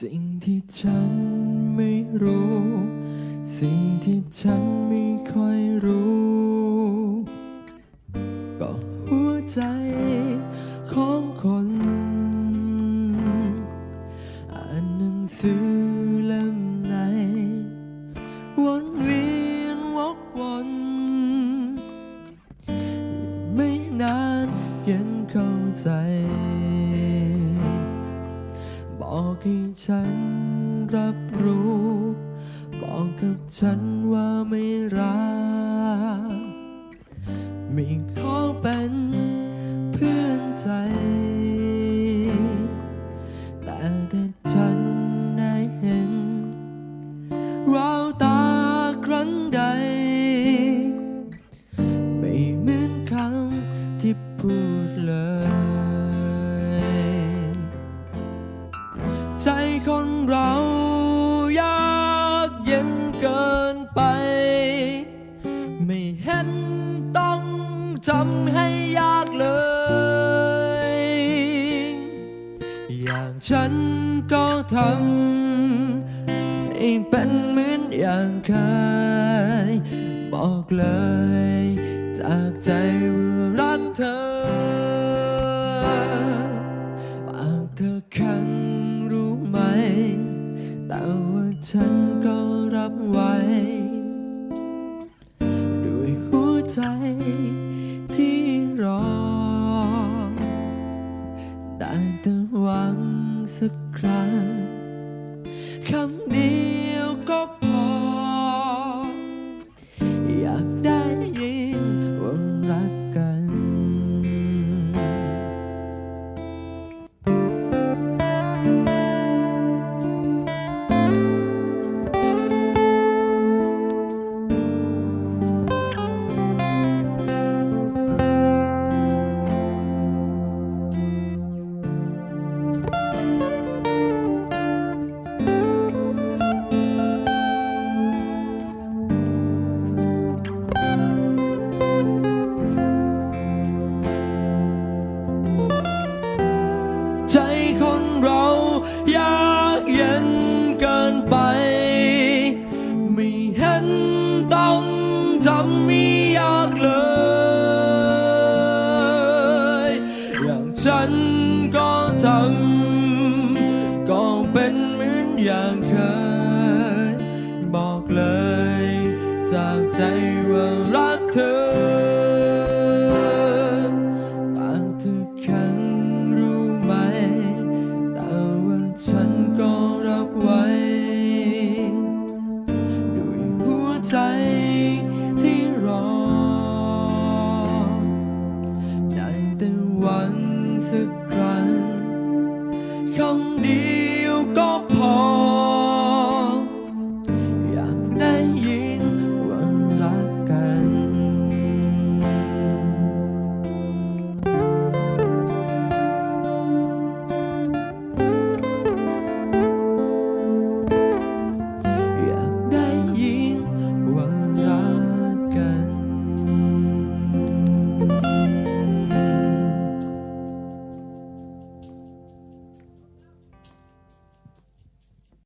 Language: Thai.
สิ่งที่ฉันไม่รู้ สิ่งที่ฉันไม่ค่อยรู้ ก็หัวใจของคน อ่านหนังสือเล่มไหน วนเวียนวกวนไม่นานยังเข้าใจ บอกให้ฉันรับรู้ บอกกับฉันว่าไม่รักไม่ขอเป็นเพื่อนใจ แต่ถ้าฉันได้เห็นราวตาครั้งใด ไม่เหมือนคำที่พูดเลย ฉันก็ทำให้เป็นเหมือนอย่างเคยบอกเลย จากใจว่ารักเธอปากเธอคันรู้ไหม แต่ว่าฉันก็รับไว้ ด้วยหัวใจ ใจคนเรายากเย็นเกินไป ไม่เห็นต้องทำไม่ยากเลย อย่างฉันก็ทำก็เป็นเหมือนอย่างเคย